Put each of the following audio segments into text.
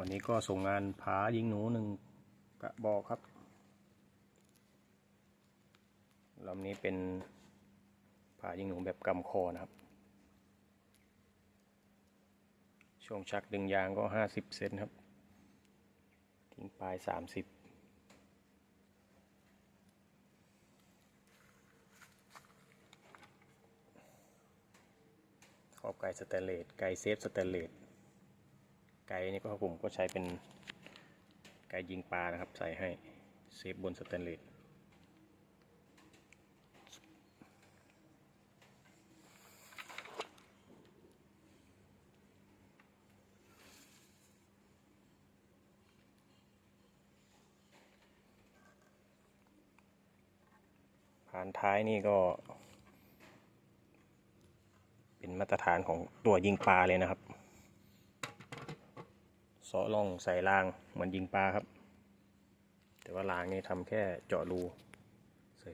วันนี้ก็ส่งงานผายิงหนูหนึ่งกระบอกครับลำนี้เป็นผายิงหนูแบบกำคอนะครับ ช่วงชักดึงยางก็ห้าสิบเซนครับ ทิ้งปลายสามสิบขอบไก่สแตนเลสไก่เซฟสแตนเลส ไก่นี่ก็ผมก็ใช้เป็นไก่ยิงปลานะครับ ใส่ให้เซฟบนสแตนเลสผ่านท้ายนี่ก็ เป็นมาตรฐานของตัวยิงปลาเลยนะครับาะล่องใส่รางเหมือนยิงปลาครับ แต่ว่ารางนี่ทำแค่เจาะรูใส่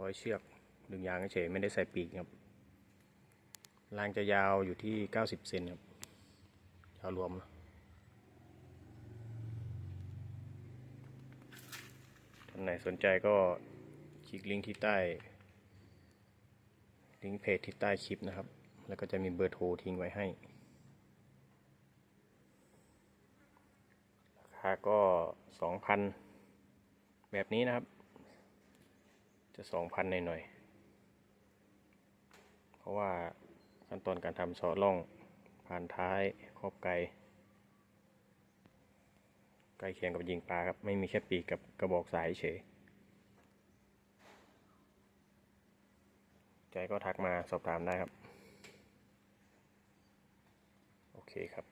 ร้อยเชือกดึงยางเฉยไม่ได้ใส่ปีกครับรางจะยาวอยู่ที่ 90 เซนครับยาวรวมนะท่านไหนสนใจก็คลิกลิงก์ที่ใต้ ลิงก์เพจที่ใต้คลิปนะครับ แล้วก็จะมีเบอร์โทรทิ้งไว้ให้าก็สองพันแบบนี้นะครับ จะสองพันหน่อยๆ เพราะว่าขั้นตอนการทำซอล่องผ่านท้ายครอบไกลใกล้เคียงกับยิงปลาครับ ไม่มีแค่ปีกกับกระบอกสายเฉยใจก็ทักมาสอบถามได้ครับ โอเคครับ